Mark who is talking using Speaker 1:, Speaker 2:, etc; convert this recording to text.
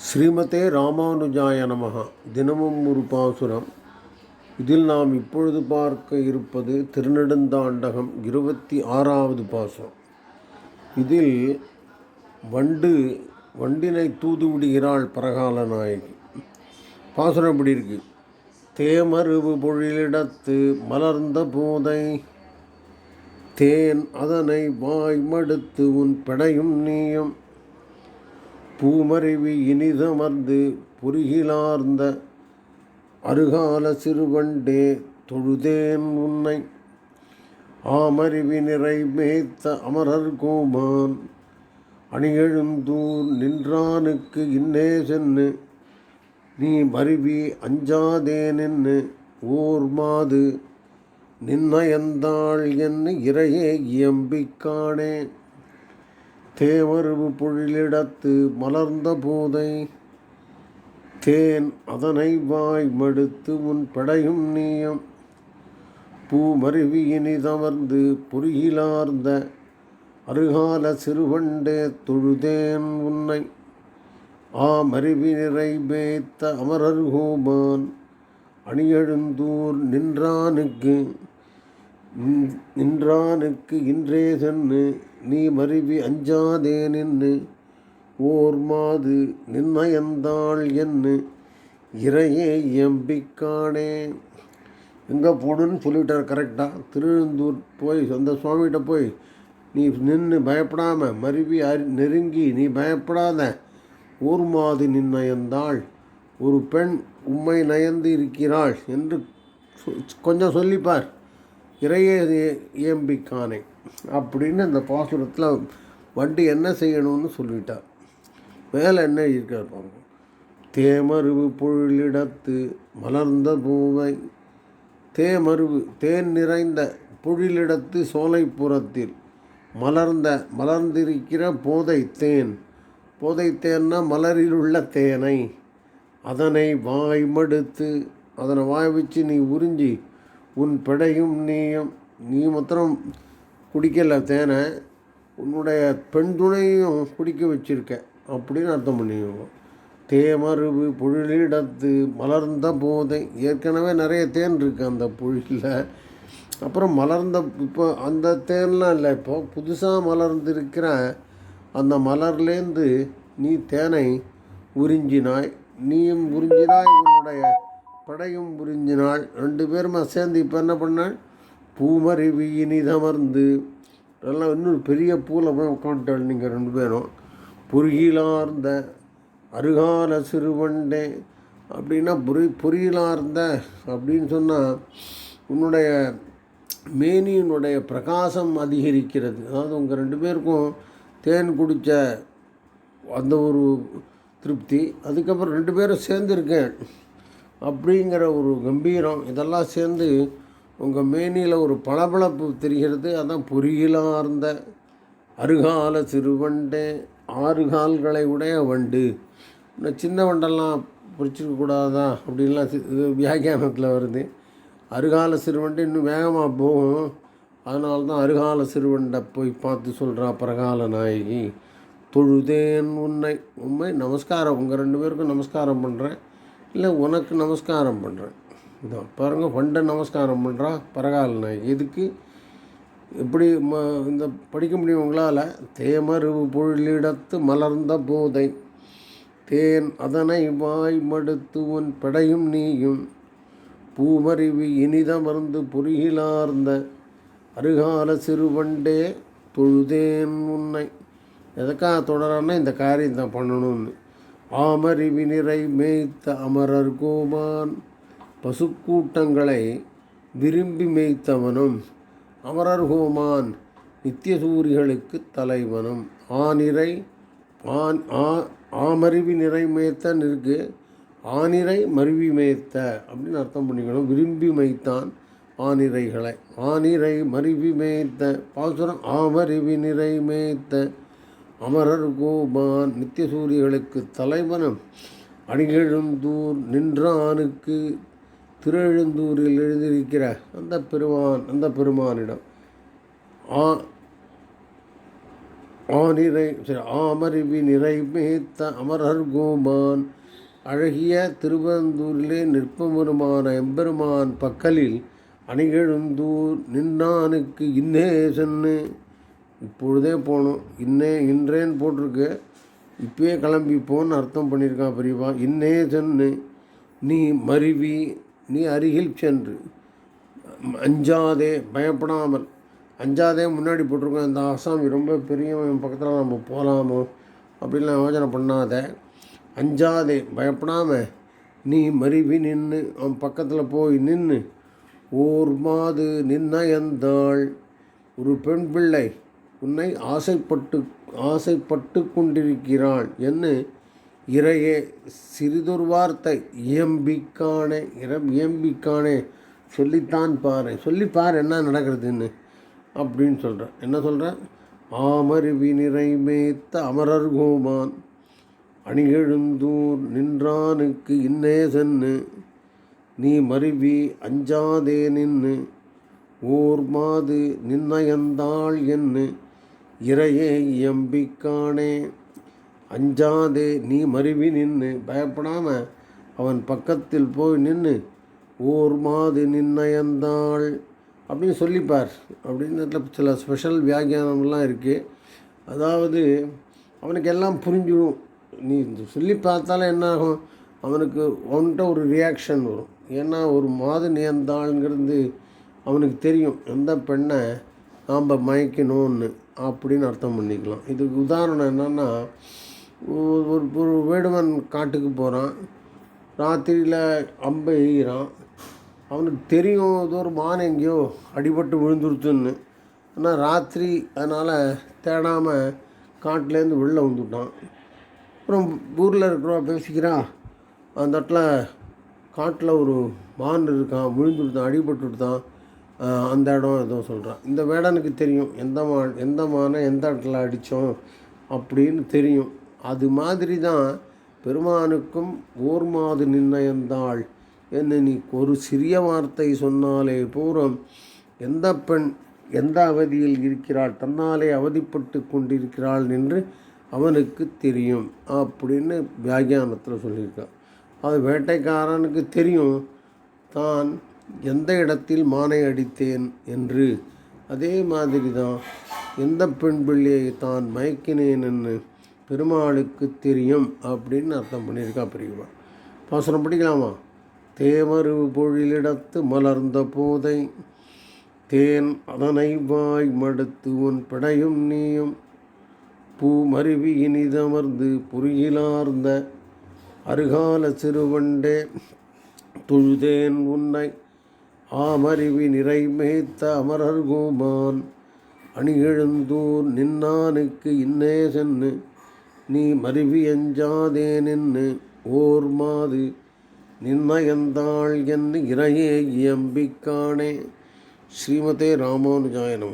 Speaker 1: ஸ்ரீமதே ராமானுஜாய நமகா தினமும் ஒரு பாசுரம். இதில் நாம் இப்பொழுது பார்க்க இருப்பது திருநெடுந்தாண்டகம் இருபத்தி ஆறாவது பாசுரம். இதில் வண்டு வண்டினை தூது விடுகிறாள் பரகால நாயகி. பாசுரம் இப்படி இருக்கு? தேமருவு பொழிலிடத்து மலர்ந்த போதை. தேன் அதனை வாய் மடுத்து உன் பெடையும் நீயும் பூமருவி இனிதமர்ந்து புரிகிலார்ந்த அருகால சிறுவண்டே தொழுதேன் உன்னை. ஆமருவி நிறை மேய்த்த அமரர் கோமான் அணியெழுந்தூர் நின்றானுக்கு இன்னே சென்னு. நீ மருவி அஞ்சாதே நின்று ஓர் மாது நின்னயந்தாள் என்ன இறையே இயம்பிக்கானேன் தேவருவு பொழிலிடத்து மலர்ந்த போதை தேன் அதனை வாய் மடுத்து உன் படையும் நீயம். பூமருவியினி தமர்ந்து புரியிலார்ந்த அருகால சிறுவண்டே தொழுதேன் உன்னை. ஆமருவி மருவி நிறைவேத்த அமரர் கோபான் அணியெழுந்தூர் நின்றானுக்கு நின்- நின்றானுக்கு இன்றே சென்னு நீ மருவி அஞ்சாதே நின்று ஓர் மாது நின்னயந்தாள் என்று இறையே எம்பிக்கானே எங்கே போகணுன்னு சொல்லிட்டார் கரெக்டாக திருவெந்தூர் போய் அந்த சுவாமிகிட்ட போய் நீ நின்று பயப்படாமல் மருவி அறி நெருங்கி நீ பயப்படாத. ஊர் மாது நின்னயந்தாள் ஒரு பெண் உம்மை நயந்து இருக்கிறாள் என்று சொ- கொஞ்சம் சொல்லிப்பார். இறையே இயம்பிக்கானே அப்படின்னு அந்த பாசுரத்தில் வண்டி என்ன செய்யணும்னு சொல்லிட்டார் மேலே என்ன இருக்கார் பாருங்க. தேமருவு பொழிலிடத்து மலர்ந்த பூவை. தேமருவு தேன் நிறைந்த பொழிலிடத்து சோலைப்புறத்தில் மலர்ந்த மலர்ந்திருக்கிற போதை தேன். போதை தேன்னா மலரில் உள்ள தேனை. அதனை வாய் மடுத்து அதனை வாய் வச்சு நீ உறிஞ்சி உன் பிடையும் நீயும் நீ மாத்திரம் குடிக்கல தேனை உன்னுடைய பெண் துணையும் குடிக்க வச்சிருக்க. அப்படின்னு அர்த்தம் பண்ணிக்கோங்க. தேமருவு பொழிலிடத்து மலர்ந்த போதை. ஏற்கனவே நிறைய தேன் இருக்குது அந்த பொழிலில் அப்புறம் மலர்ந்த இப்போ அந்த தேன்லாம் இல்லை. இப்போ புதுசாக மலர்ந்திருக்கிற அந்த மலர்லேருந்து நீ தேனை உறிஞ்சினாய். நீயும் உறிஞ்சினாய் உன்னுடைய படையும் புரிஞ்சினாள். ரெண்டு பேருமே சேர்ந்து இப்போ என்ன பண்ணாள்? பூமருவி இனிதமர்ந்து எல்லாம் இன்னொரு பெரிய பூவில் போய் உட்காந்துட்டாள் நீங்கள் ரெண்டு பேரும். புருகிலார்ந்த அருகால சிறுவண்டே. அப்படின்னா புரி புரியலார்ந்த அப்படின்னு சொன்னால் உன்னுடைய மேனியினுடைய பிரகாசம் அதிகரிக்கிறது. அதாவது உங்கள் ரெண்டு பேருக்கும் தேன் குடித்த அந்த ஒரு திருப்தி. அதுக்கப்புறம் ரெண்டு பேரும் சேர்ந்துருக்கேன் அப்படிங்கிற ஒரு கம்பீரம் இதெல்லாம் சேர்ந்து உங்கள் மேனியில் ஒரு பளபளப்பு தெரிகிறது. அதான் பொறியிலார்ந்த அருகால சிறுவண்டு ஆறு கால்களை உடைய வண்டு. இந்த சின்ன வண்டெல்லாம் பிடிச்சிக்க கூடாதா? அப்படின்லாம் இது வியாக்கியானத்தில் வருது. அருகால சிறுவண்டு இன்னும் வேகமாக போகும். அதனால தான் அருகால சிறுவண்டை போய் பார்த்து சொல்கிறா பிரகால நாயகி. தொழுதேன் உன்னை உண்மை நமஸ்காரம். உங்கள் ரெண்டு பேருக்கும் நமஸ்காரம் பண்ணுறேன் இல்லை உனக்கு நமஸ்காரம் பண்ணுறேன் இதோ பாருங்க ஃபண்டை நமஸ்காரம் பண்ணுறா பரகால எதுக்கு? இதுக்கு எப்படி ம இந்த படிக்க முடியும் உங்களால்? தேமருவு பொழிலிடத்து மலர்ந்த போதை. தேன் அதனை வாய் மடுத்து உன் பெடையும் நீயும். பூமருவி இனிதமர்ந்து பொறியிலார்ந்த அருகால சிறுவண்டே தொழுதேன் உன்னை. எதுக்காக தொடரான்னா இந்த காரியம் தான் பண்ணணும்னு. ஆமருவி நிறை மேய்த்த அமரர் கோமான். பசுக்கூட்டங்களை விரும்பி மேய்த்தவனும் அமரர் கோமான் நித்தியசூரிகளுக்கு தலைவனும். ஆனிரை ஆன் ஆ ஆமருவி நிறை மேய்த்தன் இருக்கு ஆனிரை மருவி மேய்த்த அப்படின்னு அர்த்தம் பண்ணிக்கணும். விரும்பி மேய்த்தான் ஆனிரைகளை ஆனிரை மருவி மேய்த்த பாசுரம் ஆமருவி நிறை மேய்த்த அமரர் கோபான் நித்தியசூரிகளுக்கு தலைவனும் அணிகெழுந்தூர் நின்றானுக்கு திருவெழுந்தூரில் எழுதியிருக்கிற அந்த பெருமான் அந்த பெருமானிடம் ஆ ஆனிறை சரி ஆமறிவி நிறைமேத்த அமரர் கோபான் அழகிய திருவந்தூரிலே நிற்பமுருமான எம்பெருமான் பக்கலில் அணிகெழுந்தூர் நின்றானுக்கு இன்னே சென்னு இப்பொழுதே போகணும். இன்னே இன்றேன்னு போட்டிருக்கு. இப்பயே கிளம்பி போன்னு அர்த்தம் பண்ணியிருக்கான் பெரியவா. இன்னே சென்னு நீ மருவி நீ அருகில் சென்று அஞ்சாதே பயப்படாமல். அஞ்சாதே முன்னாடி போட்டிருக்கோம். இந்த ஆசாமி ரொம்ப பெரியவன் பக்கத்தில் நம்ம போகலாமோ அப்படின்லாம் யோசனை பண்ணாத. அஞ்சாதே பயப்படாமல் நீ மருவி நின்று அவன் பக்கத்தில் போய் நின்று ஓர் மாது நின்னயந்தாள் ஒரு பெண் பிள்ளை உன்னை ஆசைப்பட்டு ஆசைப்பட்டு கொண்டிருக்கிறான் என்று இறையே சிறிதொரு வார்த்தை இயம்பிக்கானே இரம் இயம்பிக்கானே சொல்லித்தான் பாரு. சொல்லி பாரு என்ன நடக்கிறதுன்னு அப்படின்னு சொல்கிறேன் என்ன சொல்கிறேன் ஆமருவி நிறைமேத்த அமரர் கோமான் அணிகெழுந்தூர் நின்றானுக்கு இன்னே சென்னு நீ மருவி அஞ்சாதே நின்று ஓர் மாது நின்னயந்தாள் என்று இறையே எம்பிக்கானே அஞ்சாதே நீ மருவி நின்று பயப்படாமல் அவன் பக்கத்தில் போய் நின்று ஓர் மாது நின்னயந்தாள். அப்படின்னு சொல்லிப்பார். அப்படின்னு சில ஸ்பெஷல் வியாக்கியானம்லாம் இருக்குது அதாவது அவனுக்கு எல்லாம் புரிஞ்சிடும். நீ இந்த சொல்லி பார்த்தாலே என்ன ஆகும் அவனுக்கு அவன்கிட்ட ஒரு ரியாக்ஷன் வரும். ஏன்னா ஒரு மாது நேர்ந்தாள்ங்கிறது அவனுக்கு தெரியும். எந்த பெண்ணை நாம் மயக்கணும்னு அப்படின்னு அர்த்தம் பண்ணிக்கலாம். இதுக்கு உதாரணம் என்னென்னா ஒரு ஒரு வேடுவன் காட்டுக்கு போகிறான் ராத்திரியில் அம்பை எய்கிறான். அவனுக்கு தெரியும் ஏதோ ஒரு மான் எங்கேயோ அடிபட்டு விழுந்துருச்சுன்னு. ஆனால் ராத்திரி அதனால் தேடாமல் காட்டிலேருந்து வெளில வந்துட்டான். அப்புறம் ஊரில் இருக்கிறோம் பேசிக்கிறான் அந்த இடத்துல காட்டில் ஒரு மான் இருக்கான் விழுந்துருத்தான் அடிபட்டுட்டான். அந்த இடம் எதுவும் சொல்கிறான் இந்த வேடனுக்கு தெரியும் எந்த மா எந்த மானை எந்த இடத்துல அடித்தோம் அப்படின்னு தெரியும். அது மாதிரி தான் பெருமானுக்கும் ஓர் மாது நிர்ணயந்தாள் என்ன நீ ஒரு சிறிய வார்த்தை சொன்னாலே பூரம். எந்த பெண் எந்த அவதியில் இருக்கிறாள் தன்னாலே அவதிப்பட்டு கொண்டிருக்கிறாள் என்று அவனுக்கு தெரியும் அப்படின்னு வியாகியானத்தில் சொல்லியிருக்கான் அது வேட்டைக்காரனுக்கு தெரியும். தான் எந்த இடத்தில் மானை அடித்தேன் என்று? அதே மாதிரி தான் எந்த பெண் பிள்ளையை தான் மயக்கினேன் என்று பெருமாளுக்கு தெரியும் அப்படின்னு அர்த்தம் பண்ணியிருக்கா பெரியவா. பாசனம் படிக்கலாமா? தேமரு பொழிலிடத்து மலர்ந்த போதை தேன் அதனை வாய் மடுத்து உன் பிடையும் நீயும். பூ மருவி இனிதமர்ந்து புரியிலார்ந்த அருகால சிறுவண்டே துழுதேன் உன்னை ஆமறிவி நிறைமேத்த அமரர் கோமான் அணியெழுந்தூர் நின்னானுக்கு இன்னே சென்னு நீ மருவி அஞ்சாதே நின்று ஓர் மாது நின்னயந்தாள் என்று இறையே இயம்பிக்கானே. ஸ்ரீமதே ராமானுஜாயனம்.